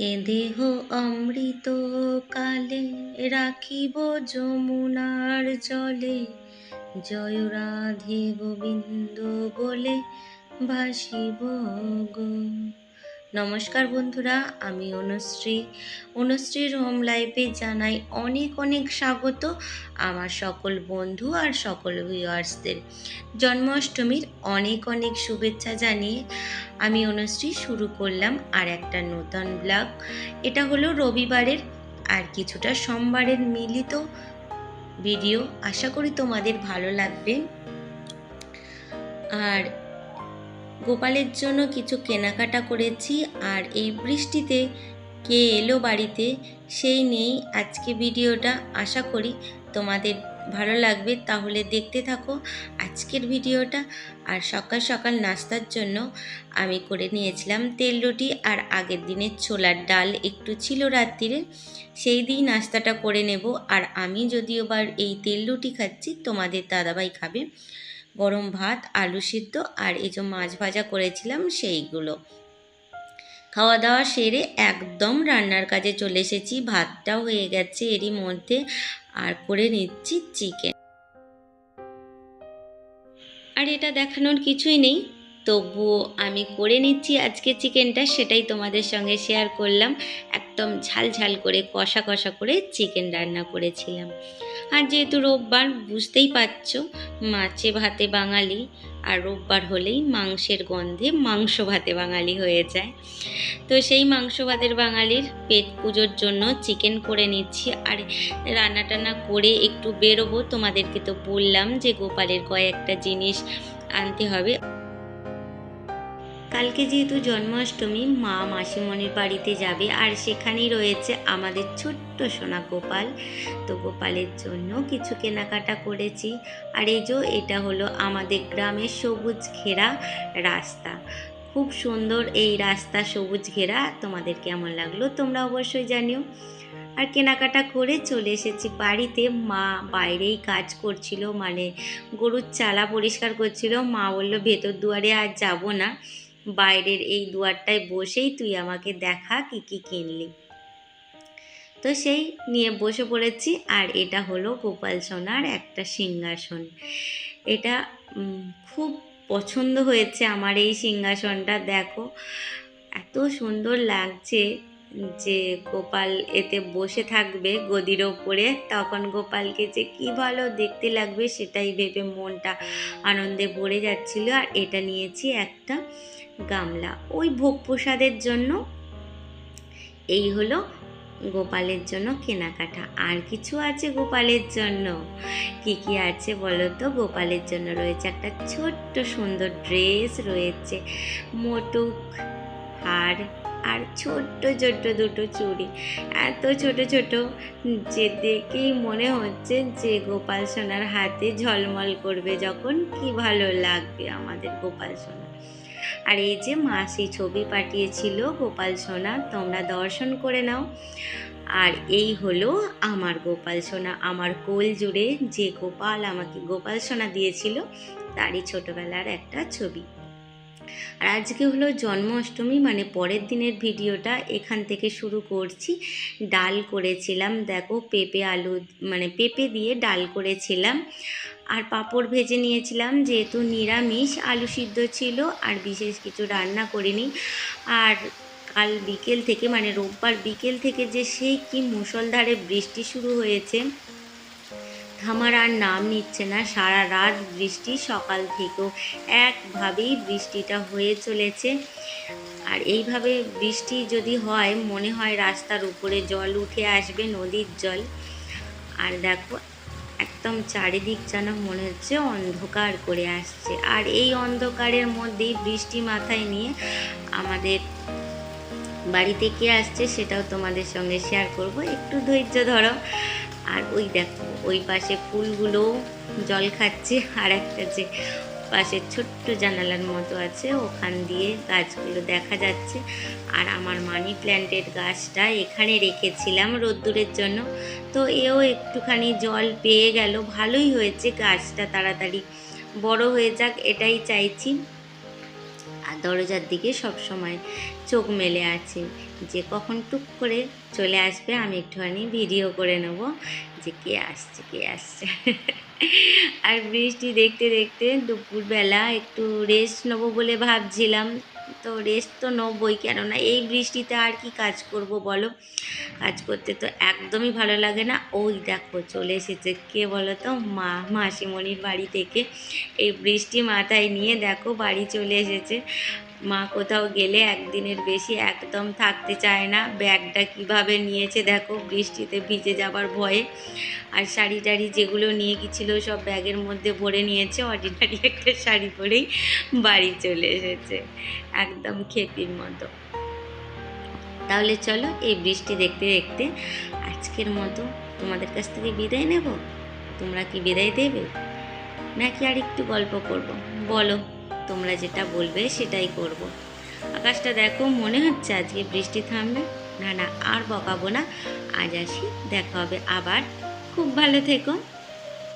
এ দেহ অমৃত কালে রাখিব যমুনার জলে। জয় রাধে গোবিন্দ বলে ভাসিব গো। নমস্কার বন্ধুরা, আমি অনুশ্রী। অনুশ্রীর হোম লাইফে জানাই অনেক অনেক স্বাগত আমার সকল বন্ধু আর সকল ভিউয়ার্সদের জন্মাষ্টমীর অনেক অনেক শুভেচ্ছা জানিয়ে আমি অনুশ্রী শুরু করলাম আর একটা নতুন ব্লগ এটা হলো রবিবারের আর কিছুটা সোমবারের মিলিত ভিডিও আশা করি তোমাদের ভালো লাগবে। আর গোপালের জন্য কিছু কেনাকাটা করেছি আর এই বৃষ্টিতে কে এলো বাড়িতে সেই নিয়েই আজকে ভিডিওটা। আশা করি তোমাদের ভালো লাগবে, তাহলে দেখতে থাকো আজকের ভিডিওটা। আর সকাল সকাল নাস্তার জন্য আমি করে নিয়েছিলাম তেল রুটি আর আগের দিনের ছোলার ডাল একটু ছিল রাত্রিরে সেই দিয়েই নাস্তাটা করে নেব। আর আমি যদিও বার এই তেল রুটি খাচ্ছি, তোমাদের দাদাভাই খাবে। গরম ভাত, আলু সিদ্ধ আর এই যে মাছ ভাজা করেছিলাম সেইগুলো। খাওয়া দাওয়া সেরে একদম রান্নার কাজে চলে এসেছি। ভাতটাও হয়ে গেছে এরই মধ্যে আর করে নিচ্ছি চিকেন। আর এটা দেখানোর কিছুই নেই। তবুও আমি করে নিচ্ছি আজকে চিকেনটা, সেটাই তোমাদের সঙ্গে শেয়ার করলাম। একদম ঝাল ঝাল করে, কষা কষা করে চিকেন রান্না করেছিলাম। আর যেহেতু রোববার, বুঝতেই পারছ, মাছে ভাতে বাঙালি, আর রোববার হলেই মাংসের গন্ধে মাংস ভাতে বাঙালি হয়ে যায়। তো সেই মাংস ভাতের বাঙালির পেট পুজোর জন্য চিকেন করে নিচ্ছি, আর রান্না টান্না করে একটু বেরোবো। তোমাদেরকে তো বললাম যে গোপালের কয়েকটা জিনিস আনতে হবে। কালকে যেহেতু জন্মাষ্টমী, মা মাসিমণির বাড়িতে যাবে আর সেখানেই রয়েছে আমাদের ছোট্ট সোনা গোপাল। তো গোপালের জন্য কিছু কেনাকাটা করেছি। আর এই যে এটা হলো আমাদের গ্রামের সবুজ ঘেরা রাস্তা। খুব সুন্দর এই রাস্তা সবুজ ঘেরা। তোমাদের কেমন লাগল তোমরা অবশ্যই জানিও। আর কেনাকাটা করে চলে এসেছি বাড়িতে। মা বাইরেই কাজ করছিল মানে গরুর চালা পরিষ্কার করছিল। মা বলল, ভেতর দুয়ারে আর যাব না। বাইরের এই দুয়ারটায় বসেই তুই আমাকে দেখা কি কি কিনলি। তো সেই নিয়ে বসে পড়েছি আর এটা হলো গোপাল সোনার একটা সিংহাসন। এটা খুব পছন্দ হয়েছে আমার এই সিংহাসনটা, দেখো। এত সুন্দর লাগছে। যে গোপাল এতে বসে থাকবে গদির ওপরে, তখন গোপালকে যে কি ভালো দেখতে লাগবে সেটাই ভেবে মনটা আনন্দে ভরে যাচ্ছিল। আর এটা নিয়েছি একটা গামলা। ওই ভোগ প্রসাদের জন্য এই হলো গোপালের জন্য কেনাকাটা। আর কিছু আছে গোপালের জন্য? কি কি আছে বলো তো? গোপালের জন্য রয়েছে একটা ছোট্ট সুন্দর ড্রেস, রয়েছে মোটুক হার আর ছোট্ট ছোট্ট দুটো চুড়ি। এত ছোট ছোট যে দেখেই মনে হচ্ছে যে গোপাল সোনার হাতে ঝলমল করবে যখন। কি ভালো লাগবে আমাদের গোপাল সোনা। আর এই যে মাসি ছবি পাঠিয়েছিল, গোপাল সোনা, তোমরা দর্শন করে নাও। আর এই হলো আমার গোপাল সোনা, আমার কোল জুড়ে যে গোপাল আমাকে গোপাল সোনা দিয়েছিল, তারই ছোটোবেলার একটা ছবি। আর আজকে হলো জন্মাষ্টমী মানে পরের দিনের ভিডিওটা এখান থেকে শুরু করছি। ডাল করেছিলাম, দেখো পেঁপে আলু মানে পেঁপে দিয়ে ডাল করেছিলাম। আর পাঁপড় ভেজে নিয়েছিলাম, যেহেতু নিরামিষ, আলু সিদ্ধ ছিল আর বিশেষ কিছু রান্না করিনি। আর কাল বিকেল থেকে মানে রোববার বিকেল থেকে যে সেই কি মুসলধারে বৃষ্টি শুরু হয়েছে থামার আর নাম নিচ্ছে না, সারা রাত বৃষ্টি, সকাল থেকেও একভাবেই বৃষ্টিটা হয়ে চলেছে। আর এইভাবে বৃষ্টি যদি হয়, মনে হয় রাস্তার উপরে জল উঠে আসবে, নদীর জল। আর দেখো, একদম চারিদিক যেন মনে হচ্ছে অন্ধকার করে আসছে। আর এই অন্ধকারের মধ্যেই বৃষ্টি মাথায় নিয়ে আমাদের বাড়িতে কে আসছে সেটাও তোমাদের সঙ্গে শেয়ার করব। একটু ধৈর্য ধরো। আর ওই দেখো, ওই পাশে ফুলগুলো জল খাচ্ছে, আর একটা যে পাশে ছোট্ট জানালার মতো আছে, ওখান দিয়ে গাছগুলো দেখা যাচ্ছে। আর আমার মানি প্ল্যান্টের গাছটা এখানে রেখেছিলাম রোদ্দুরের জন্য। তো এও একটুখানি জল পেয়ে গেল, ভালোই হয়েছে গাছটা তাড়াতাড়ি বড় হয়ে যাক, এটাই চাইছি। দরজার দিকে সব সময় চোখ মেলে আছে যে কখন টুক করে চলে আসবে আমি একটুখানি ভিডিও করে নেব যে কে আসছে কে আসছে। আর বৃষ্টি দেখতে দেখতে দুপুরবেলা একটু রেস্ট নেব বলে ভাবছিলাম। তো রেস্ট তো নেবই। কেননা এই বৃষ্টিতে আর কি কাজ করব বলো? কাজ করতে তো একদমই ভালো লাগে না। ওই দেখো, চলে এসেছে কে বলো তো মা, মাসিমণির বাড়ি থেকে। এই বৃষ্টি মাথায় নিয়ে দেখো বাড়ি চলে এসেছে। মা কোথাও গেলে একদিনের বেশি একদম থাকতে চায় না। ব্যাগটা কীভাবে নিয়েছে দেখো, বৃষ্টিতে ভিজে যাবার ভয়ে। আর শাড়ি টাড়ি যেগুলো নিয়ে গেছিল সব ব্যাগের মধ্যে ভরে নিয়েছে। অর্ডিনারি একটা শাড়ি পরেই বাড়ি চলে এসেছে। একদম খেপির মতো। তাহলে চলো এই বৃষ্টি দেখতে দেখতে আজকের মতো তোমাদের কাছ থেকে বিদায় নেব। তোমরা কি বিদায় দেবে? নাকি আর একটু গল্প করব? বলো। তোমরা যেটা বলবে সেটাই করব। আকাশটা দেখো, মনে হচ্ছে আজকে বৃষ্টি থামবে। না না, আর বকাবো না। আজ আসি, দেখা হবে আবার। খুব ভালো থেকো।